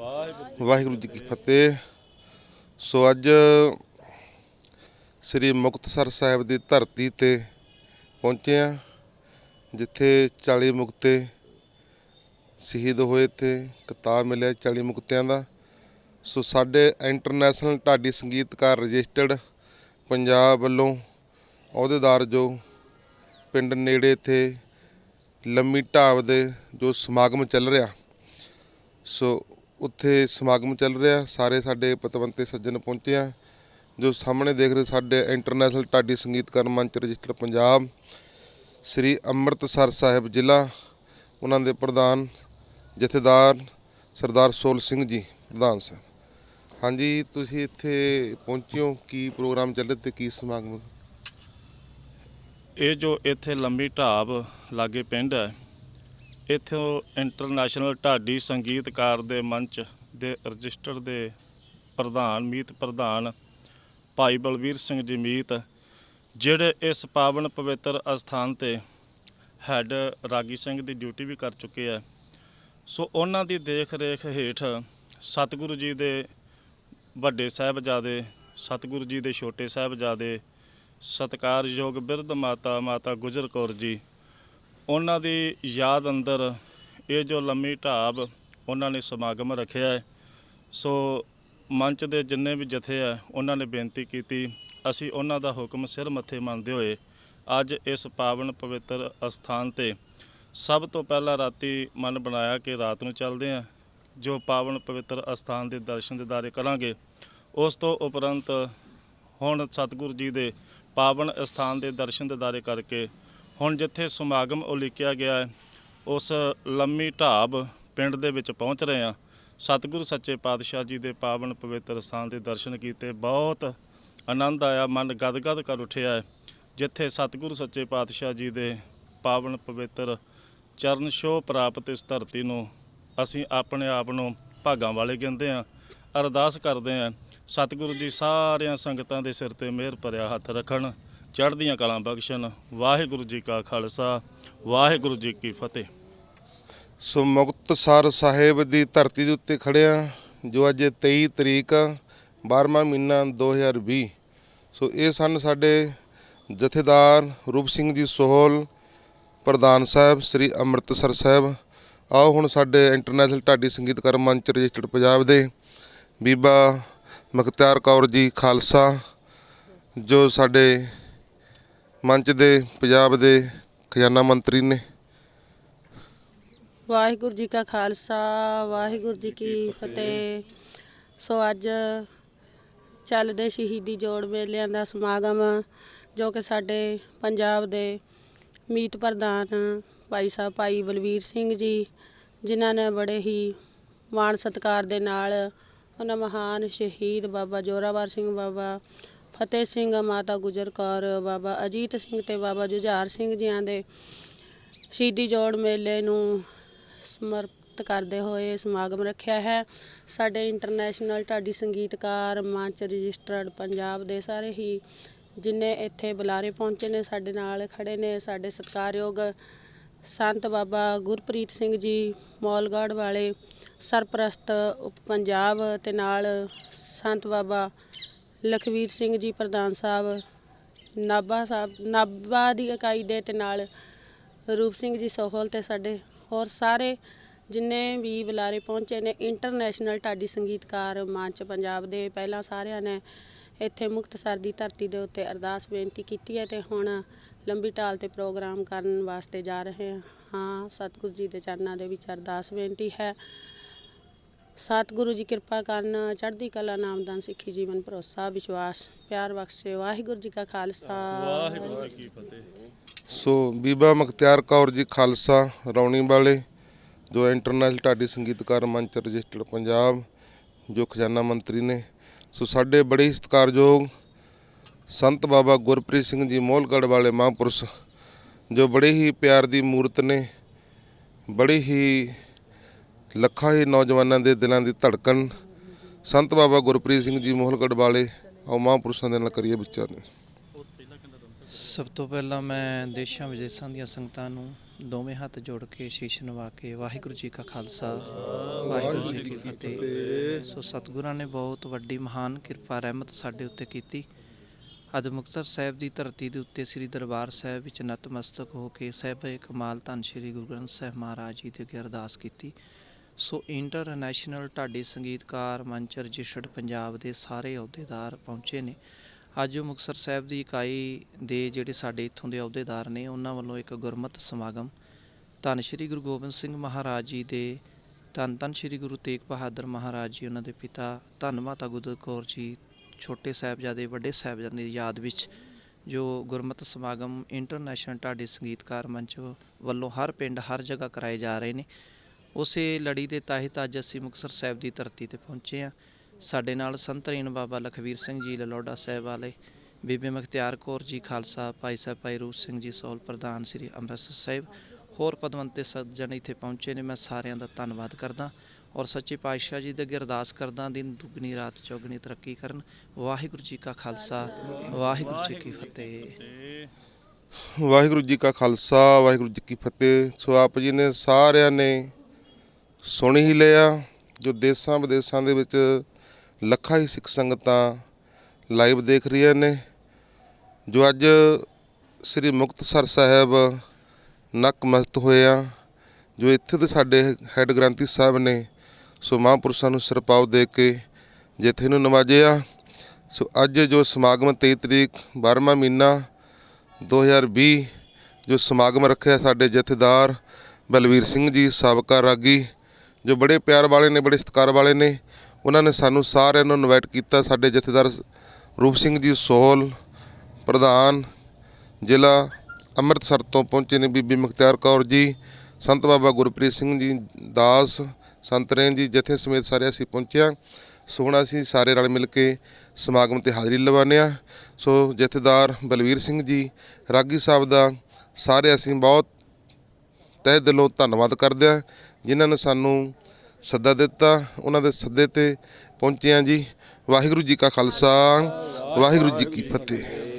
ਵਾਹਿਗੁਰੂ ਜੀ ਕੀ ਫਤਿਹ। ਸੋ ਅੱਜ ਸ੍ਰੀ ਮੁਕਤਸਰ ਸਾਹਿਬ ਦੀ ਧਰਤੀ ਤੇ ਪਹੁੰਚੇ ਆ ਜਿੱਥੇ 40 ਮੁਕਤੇ ਸ਼ਹੀਦ ਹੋਏ ਤੇ ਕਿਤਾਬ ਮਿਲਿਆ 40 ਮੁਕਤਿਆਂ ਦਾ। ਸੋ ਸਾਡੇ ਇੰਟਰਨੈਸ਼ਨਲ ਢਾਡੀ ਸੰਗੀਤਕਾਰ ਰਜਿਸਟਰਡ ਪੰਜਾਬ ਵੱਲੋਂ ਅਹੁਦੇਦਾਰ ਜੋ ਪਿੰਡ ਨੇੜੇ 'ਤੇ ਲੰਮੀ ਢਾਬ ਦੇ ਜੋ ਸਮਾਗਮ ਚੱਲ ਰਿਹਾ। ਸੋ ਉੱਥੇ ਸਮਾਗਮ ਚੱਲ ਰਿਹਾ, ਸਾਰੇ ਸਾਡੇ ਪਤਵੰਤੇ ਸੱਜਣ ਪਹੁੰਚੇ ਆ, ਜੋ ਸਾਹਮਣੇ ਦੇਖ ਰਹੇ ਸਾਡੇ ਇੰਟਰਨੈਸ਼ਨਲ ਢਾਡੀ ਸੰਗੀਤਕਾਰ ਮੰਚ ਰਜਿਸਟਰ ਪੰਜਾਬ, ਸ੍ਰੀ ਅੰਮ੍ਰਿਤਸਰ ਸਾਹਿਬ ਜ਼ਿਲ੍ਹਾ, ਉਹਨਾਂ ਦੇ ਪ੍ਰਧਾਨ ਜਥੇਦਾਰ ਸਰਦਾਰ ਸੋਲ ਸਿੰਘ ਜੀ, ਪ੍ਰਧਾਨ ਸਾਹਿਬ। ਹਾਂਜੀ, ਤੁਸੀਂ ਇੱਥੇ ਪਹੁੰਚੇ ਕੀ ਪ੍ਰੋਗਰਾਮ ਚੱਲ ਰਿਹਾ ਤੇ ਕੀ ਸਮਾਗਮ? ਇਹ ਜੋ ਇੱਥੇ ਲੰਬੀ ਢਾਬ ਲਾਗੇ ਪਿੰਡ ਹੈ ਇੱਥੋਂ ਇੰਟਰਨੈਸ਼ਨਲ ਢਾਡੀ ਸੰਗੀਤਕਾਰ ਦੇ ਮੰਚ ਦੇ ਰਜਿਸਟਰ ਦੇ ਪ੍ਰਧਾਨ, ਮੀਤ ਪ੍ਰਧਾਨ ਭਾਈ ਬਲਵੀਰ ਸਿੰਘ ਜੀ ਮੀਤ, ਜਿਹੜੇ ਇਸ ਪਾਵਨ ਪਵਿੱਤਰ ਅਸਥਾਨ ਤੇ ਹੈੱਡ ਰਾਗੀ ਸਿੰਘ ਦੀ ਡਿਊਟੀ ਵੀ ਕਰ ਚੁੱਕੇ ਆ। ਸੋ ਉਹਨਾਂ ਦੀ ਦੇਖ ਰੇਖ ਹੇਠ ਸਤਿਗੁਰੂ ਜੀ ਦੇ ਵੱਡੇ ਸਾਹਿਬਜ਼ਾਦੇ, ਸਤਿਗੁਰੂ ਜੀ ਦੇ ਛੋਟੇ ਸਾਹਿਬਜ਼ਾਦੇ, ਸਤਿਕਾਰਯੋਗ ਬਿਰਧ ਮਾਤਾ ਮਾਤਾ ਗੁਜਰ ਕੌਰ ਜੀ ਉਹਨਾਂ ਦੀ ਯਾਦ ਅੰਦਰ ਇਹ ਜੋ ਲੰਮੀ ਢਾਬ ਉਹਨਾਂ ਨੇ ਸਮਾਗਮ ਰੱਖਿਆ ਹੈ, ਸੋ ਮੰਚ ਦੇ ਜਿੰਨੇ ਵੀ ਜਥੇ ਆ, ਉਹਨਾਂ ਨੇ ਬੇਨਤੀ ਕੀਤੀ, ਅਸੀਂ ਉਹਨਾਂ ਦਾ ਹੁਕਮ ਸਿਰ ਮੱਥੇ ਮੰਨਦੇ ਹੋਏ ਅੱਜ ਇਸ ਪਾਵਨ ਪਵਿੱਤਰ ਅਸਥਾਨ ਤੇ ਸਭ ਤੋਂ ਪਹਿਲਾਂ ਰਾਤੀ ਮਨ ਬਣਾਇਆ ਕਿ ਰਾਤ ਨੂੰ ਚੱਲਦੇ ਆ ਜੋ ਪਾਵਨ ਪਵਿੱਤਰ ਅਸਥਾਨ ਦੇ ਦਰਸ਼ਨ ਦਿਦਾਰੇ ਕਰਾਂਗੇ, ਉਸ ਤੋਂ ਉਪਰੰਤ ਹੁਣ ਸਤਿਗੁਰੂ ਜੀ ਦੇ ਪਾਵਨ ਅਸਥਾਨ ਦੇ ਦਰਸ਼ਨ ਦਿਦਾਰੇ ਕਰਕੇ ਹੁਣ ਜਿੱਥੇ ਸਮਾਗਮ ਉਲੀਕਿਆ ਗਿਆ ਹੈ, ਉਸ ਲੰਮੀ ਢਾਬ ਪਿੰਡ ਦੇ ਵਿੱਚ ਪਹੁੰਚ ਰਹੇ ਹਾਂ। ਸਤਿਗੁਰੂ ਸੱਚੇ ਪਾਤਸ਼ਾਹ ਜੀ ਦੇ ਪਾਵਨ ਪਵਿੱਤਰ ਸਥਾਨ ਦੇ ਦਰਸ਼ਨ ਕੀਤੇ, ਬਹੁਤ ਆਨੰਦ ਆਇਆ, ਮਨ ਗਦਗਦ ਕਰ ਉੱਠਿਆ ਹੈ। ਜਿੱਥੇ ਸਤਿਗੁਰੂ ਸੱਚੇ ਪਾਤਸ਼ਾਹ ਜੀ ਦੇ ਪਾਵਨ ਪਵਿੱਤਰ ਚਰਨ ਛੋਹ ਪ੍ਰਾਪਤ ਇਸ ਧਰਤੀ ਨੂੰ ਅਸੀਂ ਆਪਣੇ ਆਪ ਨੂੰ ਭਾਗਾਂ ਵਾਲੇ ਕਹਿੰਦੇ ਹਾਂ, ਅਰਦਾਸ ਕਰਦੇ ਹਾਂ। ਸਤਿਗੁਰੂ ਜੀ ਸਾਰਿਆਂ ਸੰਗਤਾਂ ਦੇ ਸਿਰ ਤੇ ਮਿਹਰ ਭਰਿਆ ਹੱਥ ਰੱਖਣ। ਚੜ੍ਹਦੀਆਂ ਕਲਾਂ ਬਖਸ਼ਣ। ਵਾਹਿਗੁਰੂ ਜੀ ਕਾ ਖਾਲਸਾ, ਵਾਹਿਗੁਰੂ ਜੀ ਕੀ ਫਤਿਹ। ਸੋ ਮੁਕਤਸਰ ਸਾਹਿਬ ਦੀ ਧਰਤੀ ਦੇ ਉੱਤੇ ਖੜਿਆ ਜੋ ਅੱਜ 23 ਤਰੀਕ 12ਵਾਂ ਮਹੀਨਾ 2020 ਸੋ ਇਹ ਸਨ ਸਾਡੇ ਜਥੇਦਾਰ ਰੂਪ ਸਿੰਘ ਜੀ ਸੋਹਲ, ਪ੍ਰਧਾਨ ਸਾਹਿਬ, ਸ੍ਰੀ ਅੰਮ੍ਰਿਤਸਰ ਸਾਹਿਬ। ਆਓ ਹੁਣ ਸਾਡੇ ਇੰਟਰਨੈਸ਼ਨਲ ਢਾਡੀ ਸੰਗੀਤਕਾਰ ਮੰਚ ਰਜਿਸਟਰਡ ਪੰਜਾਬ ਦੇ ਬੀਬਾ ਮੁਖਤਿਆਰ ਕੌਰ ਜੀ ਖਾਲਸਾ, ਜੋ ਸਾਡੇ ਮੰਚ ਦੇ, ਪੰਜਾਬ ਦੇ ਖਜ਼ਾਨਾ ਮੰਤਰੀ ਨੇ। ਵਾਹਿਗੁਰੂ ਜੀ ਕਾ ਖਾਲਸਾ, ਵਾਹਿਗੁਰੂ ਜੀ ਕੀ ਫਤਿਹ। ਸੋ ਅੱਜ ਚੱਲਦੇ ਸ਼ਹੀਦੀ ਜੋੜ ਮੇਲਿਆਂ ਦਾ ਸਮਾਗਮ, ਜੋ ਕਿ ਸਾਡੇ ਪੰਜਾਬ ਦੇ ਮੀਤ ਪ੍ਰਧਾਨ ਭਾਈ ਸਾਹਿਬ, ਭਾਈ ਬਲਵੀਰ ਸਿੰਘ ਜੀ, ਜਿਨ੍ਹਾਂ ਨੇ ਬੜੇ ਹੀ ਮਾਣ ਸਤਿਕਾਰ ਦੇ ਨਾਲ ਉਹਨਾਂ ਮਹਾਨ ਸ਼ਹੀਦ ਬਾਬਾ ਜੋਰਾਵਰ ਸਿੰਘ ਬਾਬਾ ਫਤਿਹ ਸਿੰਘ, ਮਾਤਾ ਗੁਜਰ ਕੌਰ, ਬਾਬਾ ਅਜੀਤ ਸਿੰਘ ਤੇ ਬਾਬਾ ਜੁਝਾਰ ਸਿੰਘ ਜੀਆਂ ਦੇ ਸ਼ਹੀਦੀ ਜੋੜ ਮੇਲੇ ਨੂੰ ਸਮਰਪਿਤ ਕਰਦੇ ਹੋਏ ਸਮਾਗਮ ਰੱਖਿਆ ਹੈ। ਸਾਡੇ ਇੰਟਰਨੈਸ਼ਨਲ ਢਾਡੀ ਸੰਗੀਤਕਾਰ, ਮੰਚ ਰਜਿਸਟਰਡ ਪੰਜਾਬ ਦੇ ਸਾਰੇ ਹੀ ਜਿਨੇ ਇੱਥੇ ਬੁਲਾਰੇ ਪਹੁੰਚੇ ਨੇ, ਸਾਡੇ ਨਾਲ ਖੜੇ ਨੇ ਸਾਡੇ ਸਤਿਕਾਰਯੋਗ ਸੰਤ ਬਾਬਾ ਗੁਰਪ੍ਰੀਤ ਸਿੰਘ ਜੀ ਮੌਲਗੜ੍ਹ ਵਾਲੇ ਸਰਪ੍ਰਸਤ ਉਪ ਪੰਜਾਬ ਤੇ ਨਾਲ ਸੰਤ ਬਾਬਾ ਲਖਵੀਰ ਸਿੰਘ ਜੀ, ਪ੍ਰਧਾਨ ਸਾਹਿਬ, ਨਾਭਾ ਸਾਹਿਬ, ਨਾਭਾ ਦੀ ਇਕਾਈ ਦੇ ਤੇ ਨਾਲ ਰੂਪ ਸਿੰਘ ਜੀ ਸੋਹਲ ਤੇ ਸਾਡੇ ਹੋਰ ਸਾਰੇ ਜਿੰਨੇ ਵੀ ਬੁਲਾਰੇ ਪਹੁੰਚੇ ਨੇ ਇੰਟਰਨੈਸ਼ਨਲ ਢਾਡੀ ਸੰਗੀਤਕਾਰ ਮੰਚ ਪੰਜਾਬ ਦੇ ਪਹਿਲਾਂ ਸਾਰਿਆਂ ਨੇ ਇੱਥੇ ਮੁਕਤਸਰ ਦੀ ਧਰਤੀ ਦੇ ਉੱਤੇ ਅਰਦਾਸ ਬੇਨਤੀ ਕੀਤੀ ਹੈ ਤੇ ਹੁਣ ਲੰਬੀ ਢਾਲ ਤੇ ਪ੍ਰੋਗਰਾਮ ਕਰਨ ਵਾਸਤੇ ਜਾ ਰਹੇ ਹਾਂ, ਸਤਿਗੁਰੂ ਜੀ ਦੇ ਚਰਨਾਂ ਦੇ ਵਿੱਚ ਅਰਦਾਸ ਬੇਨਤੀ ਹੈ। ਸਤਿਗੁਰੂ ਜੀ ਕਿਰਪਾ ਕਰਨ ਚੜ੍ਹਦੀ ਕਲਾ ਨਾਮਦਾਨ ਸਿੱਖੀ ਜੀਵਨ ਭਰੋਸਾ ਵਿਸ਼ਵਾਸ ਪਿਆਰ ਬਖਸ਼ੇ। ਵਾਹਿਗੁਰੂ ਜੀ ਕਾ ਖਾਲਸਾ। ਵਾਹਿਗੁਰੂ ਜੀ ਕੀ ਫਤਿਹ। ਸੋ ਬੀਬਾ ਮੁਖਤਿਆਰ ਕੌਰ ਜੀ ਖਾਲਸਾ ਰੌਣੀ ਵਾਲੇ ਜੋ ਇੰਟਰਨੈਸ਼ਨਲ ਢਾਡੀ ਸੰਗੀਤਕਾਰ ਮੰਚ ਰਜਿਸਟਰਡ ਪੰਜਾਬ ਜੋ ਖਜ਼ਾਨਾ ਮੰਤਰੀ ਨੇ। ਸੋ ਸਾਡੇ ਬੜੇ ਹੀ ਸਤਿਕਾਰਯੋਗ ਸੰਤ ਬਾਬਾ ਗੁਰਪ੍ਰੀਤ ਸਿੰਘ ਜੀ ਮੋਹਲਗੜ੍ਹ ਵਾਲੇ ਮਹਾਂਪੁਰਸ਼ ਜੋ ਬੜੇ ਹੀ ਪਿਆਰ ਦੀ ਮੂਰਤ ਨੇ ਬੜੇ ਹੀ ਲੱਖਾਂ ਹੀ ਨੌਜਵਾਨਾਂ ਦੇ ਦਿਲਾਂ ਦੀ ਧੜਕਣ। ਸੰਤ ਬਾਬਾ ਗੁਰਪ੍ਰੀਤ ਸਿੰਘ ਜੀ ਮੋਹਲਗੜ੍ਹ ਵਾਲੇ, ਆਓ ਮਹਾਂਪੁਰਸ਼ਾਂ ਦੇ ਨਾਲ ਕਰੀਏ ਵਿਚਾਰ ਸਭ ਤੋਂ ਪਹਿਲਾਂ ਮੈਂ ਦੇਸ਼ਾਂ ਵਿਦੇਸ਼ਾਂ ਦੀਆਂ ਸੰਗਤਾਂ ਨੂੰ ਦੋਵੇਂ ਹੱਥ ਜੋੜ ਕੇ ਸ਼ੀਸ਼ ਨਵਾ ਕੇ ਵਾਹਿਗੁਰੂ ਜੀ ਕਾ ਖਾਲਸਾ, ਵਾਹਿਗੁਰੂ ਜੀ ਕੀ ਫਤਿਹ। ਸੋ ਸਤਿਗੁਰਾਂ ਨੇ ਬਹੁਤ ਵੱਡੀ ਮਹਾਨ ਕਿਰਪਾ, ਰਹਿਮਤ ਸਾਡੇ ਉੱਤੇ ਕੀਤੀ। ਅੱਜ ਮੁਕਤਸਰ ਸਾਹਿਬ ਦੀ ਧਰਤੀ ਦੇ ਉੱਤੇ ਸ੍ਰੀ ਦਰਬਾਰ ਸਾਹਿਬ ਵਿੱਚ ਨਤਮਸਤਕ ਹੋ ਕੇ ਸਾਹਿਬੇ ਕਮਾਲ ਧੰਨ ਸ੍ਰੀ ਗੁਰੂ ਗ੍ਰੰਥ ਸਾਹਿਬ ਮਹਾਰਾਜ ਜੀ ਦੇ ਅੱਗੇ ਅਰਦਾਸ ਕੀਤੀ। ਸੋ ਇੰਟਰਨੈਸ਼ਨਲ ਢਾਡੀ ਸੰਗੀਤਕਾਰ ਮੰਚ ਰਜਿਸਟਰਡ ਪੰਜਾਬ ਦੇ ਸਾਰੇ ਅਹੁਦੇਦਾਰ ਪਹੁੰਚੇ ਨੇ। ਅੱਜ ਉਹ ਮੁਕਤਸਰ ਸਾਹਿਬ ਦੀ ਇਕਾਈ ਦੇ ਜਿਹੜੇ ਸਾਡੇ ਇੱਥੋਂ ਦੇ ਅਹੁਦੇਦਾਰ ਨੇ, ਉਹਨਾਂ ਵੱਲੋਂ ਇੱਕ ਗੁਰਮਤ ਸਮਾਗਮ। ਧੰਨ ਸ਼੍ਰੀ ਗੁਰੂ ਗੋਬਿੰਦ ਸਿੰਘ ਮਹਾਰਾਜ ਜੀ ਦੇ, ਧੰਨ ਧੰਨ ਸ਼੍ਰੀ ਗੁਰੂ ਤੇਗ ਬਹਾਦਰ ਮਹਾਰਾਜ ਜੀ ਉਹਨਾਂ ਦੇ ਪਿਤਾ, ਧੰਨ ਮਾਤਾ ਗੁਜਰ ਕੌਰ ਜੀ, ਛੋਟੇ ਸਾਹਿਬਜ਼ਾਦੇ, ਵੱਡੇ ਸਾਹਿਬਜ਼ਾਦੇ ਦੀ ਯਾਦ ਵਿੱਚ ਜੋ ਗੁਰਮਤ ਸਮਾਗਮ ਇੰਟਰਨੈਸ਼ਨਲ ਢਾਡੀ ਸੰਗੀਤਕਾਰ ਮੰਚ ਵੱਲੋਂ ਹਰ ਪਿੰਡ, ਹਰ ਜਗ੍ਹਾ ਕਰਾਏ ਜਾ ਰਹੇ ਨੇ। ਉਸੇ ਲੜੀ ਦੇ ਤਹਿਤ ਅੱਜ ਅਸੀਂ ਮੁਕਤਸਰ ਸਾਹਿਬ ਦੀ ਧਰਤੀ ਤੇ ਪਹੁੰਚੇ ਹਾਂ। ਸਾਡੇ ਨਾਲ ਸੰਤਰੀਨ ਬਾਬਾ ਲਖਵੀਰ ਸਿੰਘ ਜੀ ਲਲੋੜਾ ਸਾਹਿਬ ਵਾਲੇ, ਬੀਬੀ ਮਖਤਿਆਰ ਕੌਰ ਜੀ, ਖਾਲਸਾ ਭਾਈ ਸਾਹਿਬ, ਭਾਈ ਰੂਪ ਸਿੰਘ ਜੀ, ਸੋਲ ਪ੍ਰਧਾਨ ਸ੍ਰੀ ਅੰਮ੍ਰਿਤਸਰ ਸਾਹਿਬ, ਹੋਰ ਪਦਵੰਤੇ ਸੱਜਣ ਇੱਥੇ ਪਹੁੰਚੇ ਨੇ। ਮੈਂ ਸਾਰਿਆਂ ਦਾ ਧੰਨਵਾਦ ਕਰਦਾ ਔਰ ਸੱਚੇ ਪਾਤਸ਼ਾਹ ਜੀ ਦੇ ਅੱਗੇ ਅਰਦਾਸ ਕਰਦਾ, ਦਿਨ ਦੁੱਗਣੀ, ਰਾਤ ਚੌਗਣੀ ਤਰੱਕੀ ਕਰਨ। ਵਾਹਿਗੁਰੂ ਜੀ ਕਾ ਖਾਲਸਾ, ਵਾਹਿਗੁਰੂ ਜੀ ਕੀ ਫਤਿਹ। ਵਾਹਿਗੁਰੂ ਜੀ ਕਾ ਖਾਲਸਾ, ਵਾਹਿਗੁਰੂ ਜੀ ਕੀ ਫਤਿਹ। ਸੋ ਆਪ ਜੀ ਨੇ ਸਾਰਿਆਂ ਨੇ ਸੁਣ ਹੀ ਲਿਆ, ਜੋ ਦੇਸਾਂ ਵਿਦੇਸਾਂ ਦੇ ਵਿੱਚ ਲੱਖਾਂ ਹੀ ਸਿੱਖ ਸੰਗਤਾਂ ਲਾਈਵ ਦੇਖ ਰਹੀਆਂ ਨੇ, ਜੋ ਅੱਜ ਸ੍ਰੀ ਮੁਕਤਸਰ ਸਾਹਿਬ ਨਕਮਸਤ ਹੋਏ ਆ, ਜੋ ਇੱਥੇ ਤੋਂ ਸਾਡੇ ਹੈੱਡ ਗ੍ਰੰਥੀ ਸਾਹਿਬ ਨੇ, ਸੋ ਮਹਾਂਪੁਰਸ਼ਾਂ ਨੂੰ ਸਿਰਪਾਉ ਦੇ ਕੇ ਜਿੱਥੇ ਨੂੰ ਨਵਾਜਿਆ ਸੋ ਅੱਜ ਜੋ ਸਮਾਗਮ 23 ਤਰੀਕ 12ਵਾਂ ਮਹੀਨਾ 2020 ਜੋ ਸਮਾਗਮ ਰੱਖਿਆ ਸਾਡੇ ਜਥੇਦਾਰ ਬਲਵੀਰ ਸਿੰਘ ਜੀ, ਸਾਬਕਾ ਰਾਗੀ ਜੋ ਬੜੇ ਪਿਆਰ ਵਾਲੇ ਨੇ, ਬੜੇ ਸਤਿਕਾਰ ਵਾਲੇ ਨੇ, ਉਹਨਾਂ ਨੇ ਸਾਨੂੰ ਸਾਰਿਆਂ ਨੂੰ ਇਨਵਾਈਟ ਕੀਤਾ। ਸਾਡੇ ਜਥੇਦਾਰ ਰੂਪ ਸਿੰਘ ਜੀ ਸੋਹਲ, ਪ੍ਰਧਾਨ, ਜ਼ਿਲ੍ਹਾ ਅੰਮ੍ਰਿਤਸਰ ਤੋਂ ਪਹੁੰਚੇ ਨੇ ਬੀਬੀ ਮੁਖਤਿਆਰ ਕੌਰ ਜੀ, ਸੰਤ ਬਾਬਾ ਗੁਰਪ੍ਰੀਤ ਸਿੰਘ ਜੀ ਦਾਸ, ਸੰਤ ਰੇਨ ਜੀ ਜਥੇ ਸਮੇਤ ਸਾਰੇ ਅਸੀਂ ਪਹੁੰਚਿਆ। ਸੋ ਹੁਣ ਅਸੀਂ ਸਾਰੇ ਰਲ ਮਿਲ ਕੇ ਸਮਾਗਮ ਤੇ ਹਾਜ਼ਰੀ ਲਵਾਉਂਦੇ ਹਾਂ। ਸੋ ਜਥੇਦਾਰ ਬਲਵੀਰ ਸਿੰਘ ਜੀ, ਰਾਗੀ ਸਾਹਿਬ ਦਾ ਸਾਰੇ ਅਸੀਂ ਬਹੁਤ ਤਹਿ ਦਿਲੋਂ ਧੰਨਵਾਦ ਕਰਦੇ ਹਾਂ। ਜਿਨ੍ਹਾਂ ਨੇ ਸਾਨੂੰ ਸੱਦਾ ਦਿੱਤਾ, ਉਹਨਾਂ ਦੇ ਸੱਦੇ ਤੇ ਪਹੁੰਚੇ ਹਾਂ ਜੀ। ਵਾਹਿਗੁਰੂ ਜੀ ਕਾ ਖਾਲਸਾ, ਵਾਹਿਗੁਰੂ ਜੀ ਕੀ ਫਤਿਹ।